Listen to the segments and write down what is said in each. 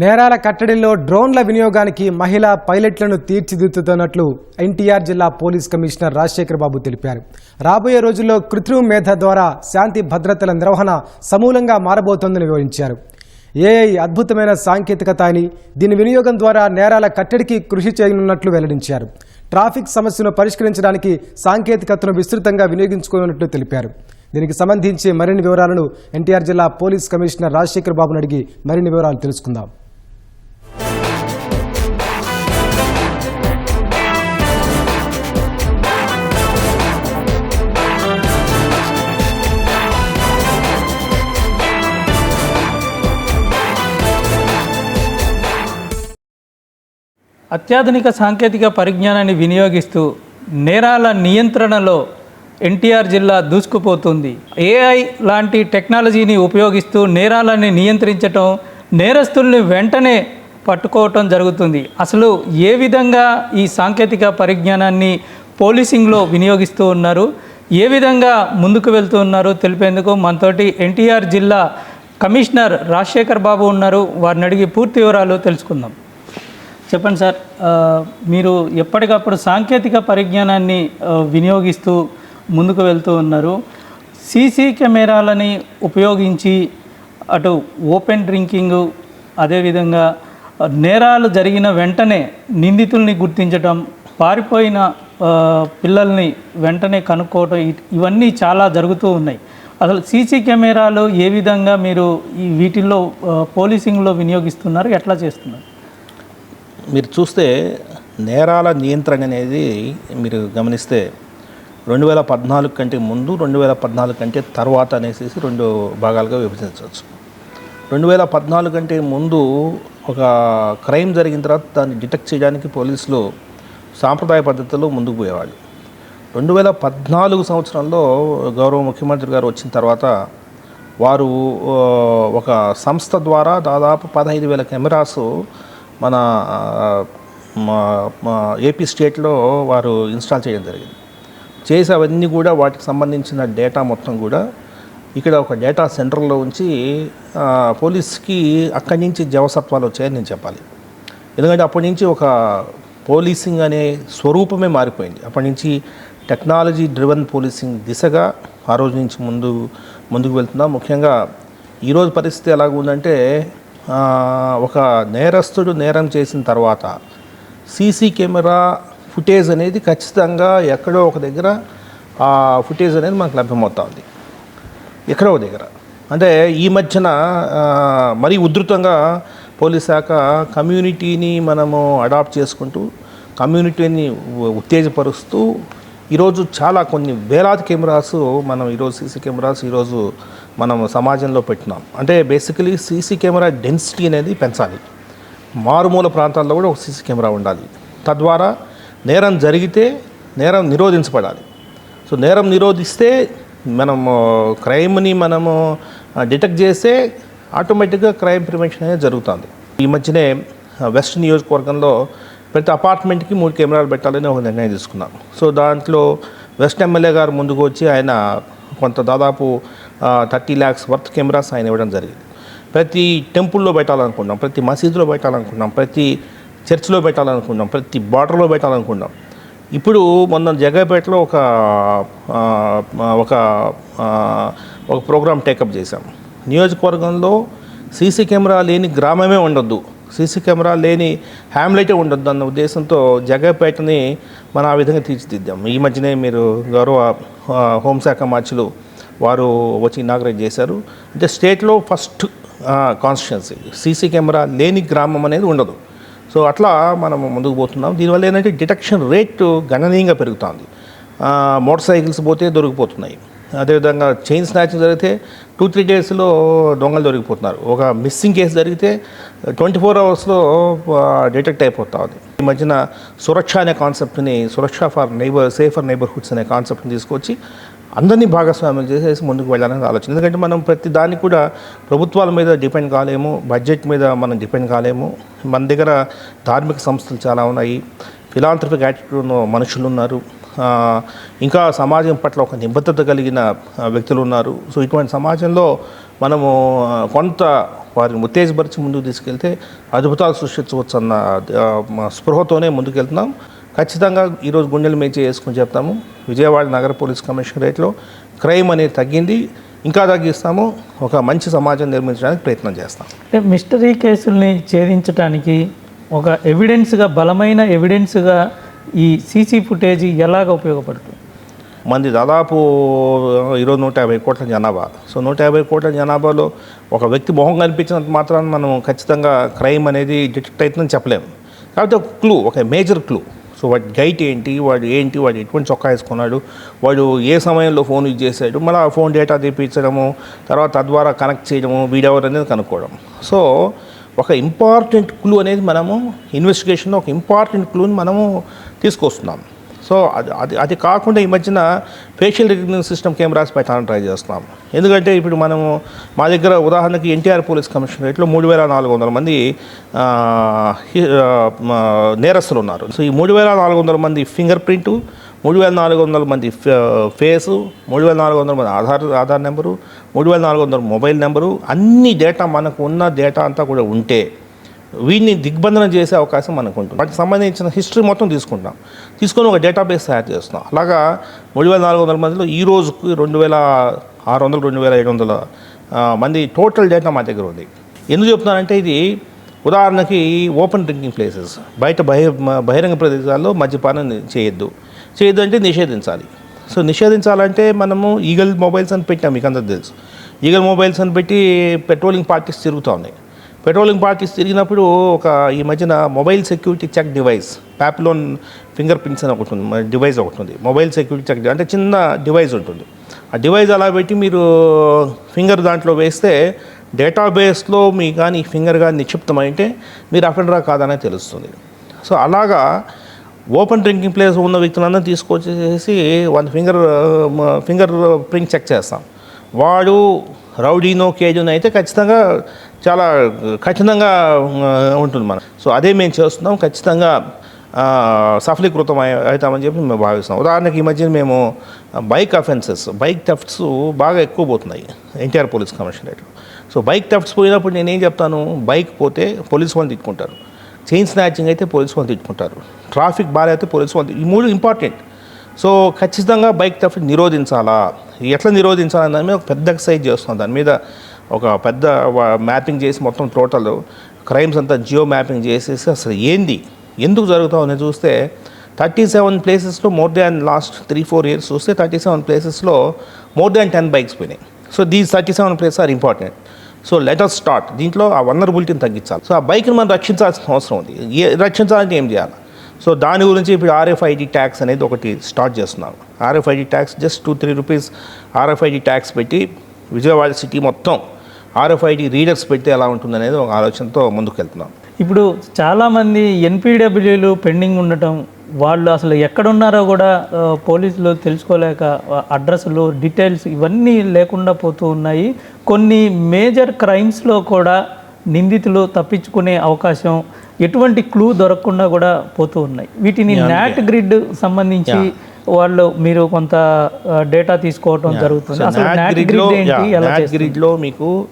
నేరాల కట్టడిలో డ్రోన్ల వినియోగానికి మహిళా పైలట్లను తీర్చిదిద్దుతున్నట్లు ఎన్టీఆర్ జిల్లా పోలీస్ కమిషనర్ రాజశేఖర్ బాబు తెలిపారు. రాబోయే రోజుల్లో కృత్రిమ మేధ ద్వారా శాంతి భద్రతల నిర్వహణ సమూలంగా మారబోతోందని వివరించారు. ఏఐ అద్భుతమైన సాంకేతికత అని దీని వినియోగం ద్వారా నేరాల కట్టడికి కృషి చేయనున్నట్లు వెల్లడించారు. ట్రాఫిక్ సమస్యను పరిష్కరించడానికి సాంకేతికతను విస్తృతంగా వినియోగించుకున్నట్లు తెలిపారు. దీనికి సంబంధించి మరిన్ని వివరాలను ఎన్టీఆర్ జిల్లా పోలీస్ కమిషనర్ రాజశేఖర్ బాబును అడిగి మరిన్ని వివరాలు తెలుసుకుందాం. అత్యాధునిక సాంకేతిక పరిజ్ఞానాన్ని వినియోగిస్తూ నేరాల నియంత్రణలో ఎన్టీఆర్ జిల్లా దూసుకుపోతుంది. ఏఐ లాంటి టెక్నాలజీని ఉపయోగిస్తూ నేరాలని నియంత్రించటం నేరస్తుల్ని వెంటనే పట్టుకోవటం జరుగుతుంది. అసలు ఏ విధంగా ఈ సాంకేతిక పరిజ్ఞానాన్ని పోలీసింగ్లో వినియోగిస్తూ ఉన్నారు ఏ విధంగా ముందుకు వెళ్తూ ఉన్నారు తెలిపేందుకు మనతోటి ఎన్టీఆర్ జిల్లా కమిషనర్ రాజశేఖర్ బాబు ఉన్నారు. వారిని అడిగి పూర్తి వివరాలు తెలుసుకుందాం. చెప్పండి సార్ మీరు ఎప్పటికప్పుడు సాంకేతిక పరిజ్ఞానాన్ని వినియోగిస్తూ ముందుకు వెళ్తూ ఉన్నారు. సీసీ కెమెరాలని ఉపయోగించి అటు ఓపెన్ డ్రింకింగ్ అదేవిధంగా నేరాలు జరిగిన వెంటనే నిందితుల్ని గుర్తించటం పారిపోయిన పిల్లల్ని వెంటనే కనుక్కోవటం ఇవన్నీ చాలా జరుగుతూ ఉన్నాయి. అసలు సీసీ కెమెరాలు ఏ విధంగా మీరు ఈ వీటిల్లో పోలీసింగ్లో వినియోగిస్తున్నారు ఎట్లా చేస్తున్నారు? మీరు చూస్తే నేరాల నియంత్రణ అనేది మీరు గమనిస్తే రెండు వేల పద్నాలుగు కంటే ముందు రెండు వేల పద్నాలుగు కంటే తర్వాత అనేసి రెండు భాగాలుగా విభజించవచ్చు. రెండు వేల పద్నాలుగు కంటే ముందు ఒక క్రైమ్ జరిగిన తర్వాత దాన్ని డిటెక్ట్ చేయడానికి పోలీసులు సాంప్రదాయ పద్ధతిలో ముందుకు పోయేవాళ్ళు. రెండు వేల పద్నాలుగు సంవత్సరంలో గౌరవ ముఖ్యమంత్రి గారు వచ్చిన తర్వాత వారు ఒక సంస్థ ద్వారా దాదాపు పదహైదు వేల కెమెరాస్ మన మా ఏపీ స్టేట్లో వారు ఇన్స్టాల్ చేయడం జరిగింది. చేసి అవన్నీ కూడా వాటికి సంబంధించిన డేటా మొత్తం కూడా ఇక్కడ ఒక డేటా సెంటర్లో ఉంచి పోలీస్కి అక్కడి నుంచి జవసత్వాలు వచ్చాయని నేను చెప్పాలి. ఎందుకంటే అప్పటి నుంచి ఒక పోలీసింగ్ అనే స్వరూపమే మారిపోయింది. అప్పటి నుంచి టెక్నాలజీ డ్రివెన్ పోలీసింగ్ దిశగా ఆ రోజు నుంచి ముందు ముందుకు వెళ్తున్నాం. ముఖ్యంగా ఈరోజు పరిస్థితి ఎలాగుందంటే ఒక నేరస్తుడు నేరం చేసిన తర్వాత సీసీ కెమెరా ఫుటేజ్ అనేది ఖచ్చితంగా ఎక్కడో ఒక దగ్గర ఆ ఫుటేజ్ అనేది మనకు లభ్యమవుతా ఉంది ఎక్కడో ఒక దగ్గర. అంటే ఈ మధ్యన మరీ ఉధృతంగా పోలీస్ శాఖ కమ్యూనిటీని మనము అడాప్ట్ చేసుకుంటూ కమ్యూనిటీని ఉత్తేజపరుస్తూ ఈరోజు చాలా కొన్ని వేలాది కెమెరాస్ మనం ఈరోజు సీసీ కెమెరాస్ ఈరోజు మనం సమాజంలో పెట్టినాం. అంటే బేసికలీ సీసీ కెమెరా డెన్సిటీ అనేది పెంచాలి. మారుమూల ప్రాంతాల్లో కూడా ఒక సీసీ కెమెరా ఉండాలి. తద్వారా నేరం జరిగితే నేరం నిరోధించబడాలి. సో నేరం నిరోధిస్తే మనము క్రైమ్ని మనము డిటెక్ట్ చేస్తే ఆటోమేటిక్గా క్రైమ్ ప్రివెన్షన్ అనేది జరుగుతుంది. ఈ మధ్యనే వెస్ట్ నియోజకవర్గంలో ప్రతి అపార్ట్మెంట్కి మూడు కెమెరాలు పెట్టాలని ఒక నిర్ణయం తీసుకున్నాం. సో దాంట్లో వెస్ట్ ఎమ్మెల్యే గారు ముందుకు వచ్చి ఆయన కొంత దాదాపు థర్టీ ల్యాక్స్ వర్త్ కెమెరాస్ ఆయన ఇవ్వడం జరిగింది. ప్రతి టెంపుల్లో పెట్టాలనుకున్నాం ప్రతి మసీదులో పెట్టాలనుకున్నాం ప్రతి చర్చిలో పెట్టాలనుకున్నాం ప్రతి బార్డర్లో పెట్టాలనుకున్నాం ఇప్పుడు మొన్న జగపేటలో ఒక ఒక ఒక ప్రోగ్రామ్ టేకప్ చేశాం. నియోజకవర్గంలో సీసీ కెమెరా లేని గ్రామమే ఉండొద్దు. సీసీ కెమెరా లేని హ్యామ్లెటే ఉండొద్దు అన్న ఉద్దేశంతో జగపేటని మనం ఆ విధంగా తీర్చిదిద్దాం. ఈ మధ్యనే మీరు గౌరవ హోంశాఖ మార్చులు వారు వచ్చి ఇనాగ్రేట్ చేశారు. అంటే స్టేట్లో ఫస్ట్ కాన్స్టిట్యున్సీ సీసీ కెమెరా లేని గ్రామం అనేది ఉండదు. సో అట్లా మనం ముందుకు పోతున్నాం. దీనివల్ల ఏంటంటే డిటెక్షన్ రేట్ గణనీయంగా పెరుగుతుంది. మోటార్ సైకిల్స్ పోతే దొరికిపోతున్నాయి. అదేవిధంగా చైన్ స్నాచింగ్ జరిగితే టూ త్రీ డేస్లో దొంగలు దొరికిపోతున్నారు. ఒక మిస్సింగ్ కేసు జరిగితే ట్వంటీ ఫోర్ అవర్స్లో డిటెక్ట్ అయిపోతా ఉంది. ఈ మధ్యన సురక్ష అనే కాన్సెప్ట్ని Suraksha for neighbour safer neighbourhoods అనే కాన్సెప్ట్ని తీసుకొచ్చి అందరినీ భాగస్వామ్యం చేసేసి ముందుకు వెళ్ళాలని ఆలోచన. ఎందుకంటే మనం ప్రతి దాన్ని కూడా ప్రభుత్వాల మీద డిపెండ్ కాలేము బడ్జెట్ మీద మనం డిపెండ్ కాలేము. మన దగ్గర ధార్మిక సంస్థలు చాలా ఉన్నాయి ఫిలాంథ్రఫిక్ యాటిట్యూడ్ మనుషులు ఉన్నారు ఇంకా సమాజం పట్ల ఒక నిబద్ధత కలిగిన వ్యక్తులు ఉన్నారు. సో ఇటువంటి సమాజంలో మనము కొంత వారిని ఉత్తేజపరిచి ముందుకు తీసుకెళ్తే అద్భుతాలు సృష్టించవచ్చు అన్న స్పృహతోనే ముందుకెళ్తున్నాం ఖచ్చితంగా ఈరోజు గుండెలు మేచి వేసుకుని చెప్తాము. విజయవాడ నగర పోలీస్ కమిషనరేట్లో క్రైమ్ అనేది తగ్గింది. ఇంకా తగ్గిస్తాము. ఒక మంచి సమాజం నిర్మించడానికి ప్రయత్నం చేస్తాం. అంటే మిస్టరీ కేసుల్ని ఛేదించడానికి ఒక ఎవిడెన్స్గా బలమైన ఎవిడెన్స్గా ఈ సీసీ ఫుటేజ్ ఎలాగ ఉపయోగపడుతుంది? మంది దాదాపు ఈరోజు నూట యాభై కోట్ల జనాభా. సో నూట యాభై కోట్ల జనాభాలో ఒక వ్యక్తి మొహం కనిపించినంత మాత్రాన మనం ఖచ్చితంగా క్రైమ్ అనేది డిటెక్ట్ అవుతుందని చెప్పలేము. కాబట్టి ఒక క్లూ ఒక మేజర్ క్లూ. సో వాడి గైట్ ఏంటి? వాడు ఏంటి? వాడు ఎటువంటి చొక్కా వేసుకున్నాడు? వాడు ఏ సమయంలో ఫోన్ యూజ్ చేశాడు? మళ్ళీ ఆ ఫోన్ డేటా తెప్పించడము తర్వాత తద్వారా కనెక్ట్ చేయడము వీడియో అనేది కనుక్కోవడం. సో ఒక ఇంపార్టెంట్ క్లూ అనేది మనము ఇన్వెస్టిగేషన్లో ఒక ఇంపార్టెంట్ క్లూని మనము తీసుకొస్తున్నాం. సో అది అది అది కాకుండా ఈ మధ్యన ఫేషియల్ రికగ్నిషన్ సిస్టమ్ కెమెరాస్ పెట్టాలని ట్రై చేస్తున్నాం. ఎందుకంటే ఇప్పుడు మనము మా దగ్గర ఉదాహరణకి ఎన్టీఆర్ పోలీస్ కమిషనరేట్లో మూడు వేల నాలుగు వందల మంది నేరస్తులు ఉన్నారు. సో ఈ మూడు వేల నాలుగు వందల మంది ఫింగర్ ప్రింటు మూడు వేల నాలుగు వందల మంది ఫే- ఫేసు మూడు వేల నాలుగు వందల మంది ఆధార్ ఆధార్ నెంబరు మూడు వేల నాలుగు వందల మొబైల్ నెంబరు అన్ని డేటా మనకు ఉన్న డేటా అంతా కూడా ఉంటే వీడిని దిగ్బంధనం చేసే అవకాశం మనకు ఉంటుంది వాటికి సంబంధించిన హిస్టరీ మొత్తం తీసుకుంటాం. తీసుకొని ఒక డేటాబేస్ తయారు చేస్తున్నాం. అలాగా మూడు వేల నాలుగు వందల మందిలో ఈ రోజుకి రెండు వేల ఆరు వందలు రెండు వేల ఏడు వందల మంది టోటల్ డేటా మా దగ్గర ఉంది. ఎందుకు చెప్తున్నానంటే ఇది ఉదాహరణకి ఓపెన్ డ్రింకింగ్ ప్లేసెస్. బయట బహిర్ బహిరంగ ప్రదేశాల్లో మద్యపానం చేయొద్దు. చేయొద్దు అంటే నిషేధించాలి. సో నిషేధించాలంటే మనము ఈగల్ మొబైల్స్ అని పెట్టాం మీకు అందరికి తెలుసు. ఈగల్ మొబైల్స్ అని పెట్టి పెట్రోలింగ్ పార్టీస్ తిరుగుతూ ఉన్నాయి. పెట్రోలింగ్ పార్టీస్ తిరిగినప్పుడు ఒక ఈ మధ్యన మొబైల్ సెక్యూరిటీ చెక్ డివైస్ ప్యాప్లోన్ ఫింగర్ ప్రింట్స్ అని ఒకటి ఉంది డివైస్ ఒకటి ఉంది. మొబైల్ సెక్యూరిటీ చెక్ అంటే చిన్న డివైస్ ఉంటుంది. ఆ డివైస్ అలా పెట్టి మీరు ఫింగర్ దాంట్లో వేస్తే డేటాబేస్లో మీ కానీ ఫింగర్ కానీ నిక్షిప్తమైతే మీరు అఫెండరా కాదనే తెలుస్తుంది. సో అలాగా ఓపెన్ డ్రింకింగ్ ప్లేస్ ఉన్న వ్యక్తులందరూ తీసుకొచ్చేసి one finger finger print check చేస్తాం. వాడు రౌడీనో కేజీనో అయితే ఖచ్చితంగా చాలా కఠినంగా ఉంటుంది మనం సో అదే మేము చేస్తున్నాం. ఖచ్చితంగా సఫలీకృతం అవుతామని చెప్పి మేము భావిస్తున్నాం. ఉదాహరణకి ఈ మధ్యన మేము బైక్ అఫెన్సెస్ బైక్ థెఫ్ట్స్ బాగా ఎక్కువ పోతున్నాయి. NTR police commissionerate so bike thefts పోయినప్పుడు నేనేం చెప్తాను? బైక్ పోతే పోలీస్ వాళ్ళు తిట్టుకుంటారు. చైన్ స్నాచింగ్ అయితే పోలీస్ వాళ్ళు తిట్టుకుంటారు. ట్రాఫిక్ బాగా అయితే పోలీస్ వాళ్ళు ఈ మూడు ఇంపార్టెంట్ సో ఖచ్చితంగా బైక్ థెఫ్ట్ నిరోధించాలా? ఎట్లా నిరోధించాలని దాని మీద ఒక పెద్ద ఎక్సైజ్ చేస్తున్నాం. దాని మీద ఒక పెద్ద మ్యాపింగ్ చేసి మొత్తం టోటల్ క్రైమ్స్ అంతా జియో మ్యాపింగ్ చేసేసి అసలు ఏంది? ఎందుకు జరుగుతామని చూస్తే థర్టీ సెవెన్ ప్లేసెస్లో more than last three four years చూస్తే థర్టీ సెవెన్ ప్లేసెస్లో మోర్ దాన్ టెన్ బైక్స్ పోయినాయి. So these thirty seven places are important so later start దీంట్లో ఆ వనరబిలిటీని తగ్గించాలి. సో ఆ బైక్ని మనం రక్షించాల్సిన అవసరం ఉంది. ఏ రక్షించాలంటే ఏం చేయాలి? సో దాని గురించి ఇప్పుడు ఆర్ఎఫ్ఐడి ట్యాక్స్ అనేది ఒకటి స్టార్ట్ చేస్తున్నాం RFID tags just two three rupees RFID tags పెట్టి విజయవాడ సిటీ మొత్తం ఆర్ఎఫ్ఐడి రీడర్స్ పెడితే ఎలా ఉంటుంది అనేది ఒక ఆలోచనతో ముందుకెళ్తున్నాం. ఇప్పుడు చాలామంది ఎన్పిడబ్ల్యూలు పెండింగ్ ఉండటం వాళ్ళు అసలు ఎక్కడున్నారో కూడా పోలీసులు తెలుసుకోలేక అడ్రస్లు డీటెయిల్స్ ఇవన్నీ లేకుండా పోతూ ఉన్నాయి. కొన్ని మేజర్ క్రైమ్స్లో కూడా నిందితులు తప్పించుకునే అవకాశం ఎటువంటి క్లూ దొరకకుండా కూడా పోతూ ఉన్నాయి. వీటిని నాట్ గ్రిడ్ సంబంధించి వాళ్ళు మీరు కొంత డేటా తీసుకోవటం జరుగుతుంది. అసలు నాట్ గ్రిడ్ ఏంటి? ఎలా? గ్రిడ్లో మీకు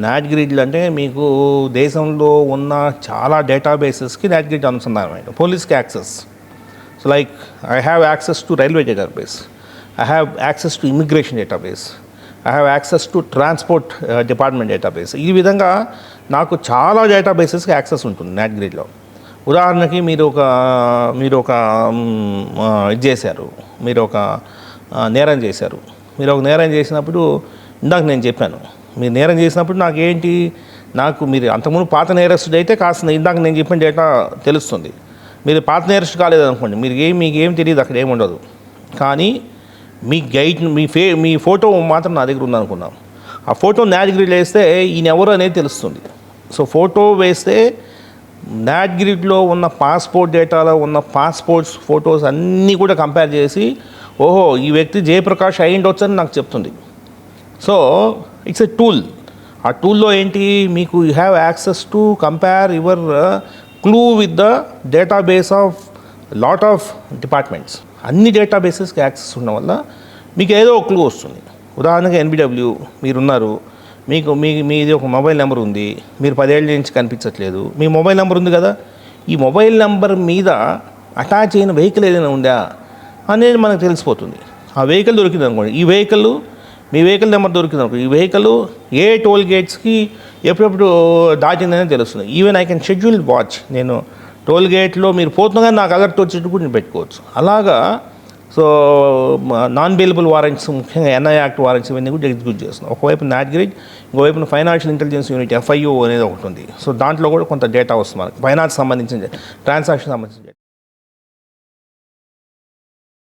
నాట్ గ్రిడ్లు అంటే మీకు దేశంలో ఉన్న చాలా డేటాబేసెస్కి నాట్ గ్రిడ్ అనుసంధానమైన పోలీస్కి access. So like I have access to railway database. I have access to immigration database. I have access to transport department database ఈ విధంగా నాకు చాలా డేటాబేసెస్కి యాక్సెస్ ఉంటుంది నాట్ గ్రిడ్లో ఉదాహరణకి మీరు ఒక మీరు ఒక ఇది చేశారు. మీరు ఒక నేరం చేశారు. మీరు ఒక నేరం చేసినప్పుడు ఇందాక నేను చెప్పాను మీరు నేరం చేసినప్పుడు నాకు ఏంటి? నాకు మీరు అంతకుముందు పాత నేరస్తుడు అయితే కాస్త ఇందాక నేను చెప్పిన డేటా తెలుస్తుంది. మీరు పాత నేరస్తుడు కాలేదనుకోండి మీరు ఏం మీకు ఏం తెలియదు అక్కడ ఏమి ఉండదు. కానీ మీ గైడ్ మీ ఫే మీ ఫోటో మాత్రం నా దగ్గర ఉందనుకున్నాం. ఆ ఫోటో నాటిగ్రిడ్ వేస్తే ఈయన ఎవరు అనేది తెలుస్తుంది. సో ఫోటో వేస్తే నాట్ ఉన్న పాస్పోర్ట్ డేటాలో ఉన్న పాస్పోర్ట్స్ ఫొటోస్ అన్నీ కూడా కంపేర్ చేసి ఓహో ఈ వ్యక్తి జయప్రకాష్ అయి ఉండొచ్చు అని నాకు చెప్తుంది. So it's a tool. ఆ టూల్లో ఏంటి? మీకు you have access to compare your uh, clue with the database of lot of departments. అన్ని డేటాబేసెస్కి యాక్సెస్ ఉండడం వల్ల మీకు ఏదో ఒక క్లూ వస్తుంది. ఉదాహరణగా ఎన్బిడబ్ల్యూ మీరున్నారు మీకు మీ మీది ఒక మొబైల్ నెంబర్ ఉంది మీరు పదేళ్ళ నుంచి కనిపించట్లేదు మీ మొబైల్ నెంబర్ ఉంది కదా ఈ మొబైల్ నెంబర్ మీద అటాచ్ అయిన వెహికల్ ఏదైనా ఉందా అనేది మనకు తెలిసిపోతుంది. ఆ వెహికల్ దొరికింది అనుకోండి ఈ వెహికల్ మీ వెహికల్ నెంబర్ దొరికింది అనుకో ఈ వెహికల్ ఏ టోల్ గేట్స్కి ఎప్పుడెప్పుడు దాటిందనే తెలుస్తుంది. Even I can schedule watch నేను టోల్ గేట్లో మీరు పోతుండగా నాకు అలర్ట్ వచ్చేటప్పుడు కూడా నేను పెట్టుకోవచ్చు. అలాగా సో నాన్ బెయిలబుల్ వారెంట్స్ ముఖ్యంగా ఎన్ఐ యాక్ట్ వారెంట్స్ ఇవన్నీ కూడా ఎగ్జిక్యూట్ చేస్తున్నాం. ఒకవైపు నాట్ గ్రేడ్ ఇంకోవైపు ఫైనాన్షియల్ ఇంటెలిజెన్స్ యూనిట్ ఎఫ్ఐఓ అనేది ఒకటి ఉంది. సో దాంట్లో కూడా కొంత డేటా వస్తుంది మనకి. ఫైనాన్స్ సంబంధించిన ట్రాన్సాక్షన్ సంబంధించిన.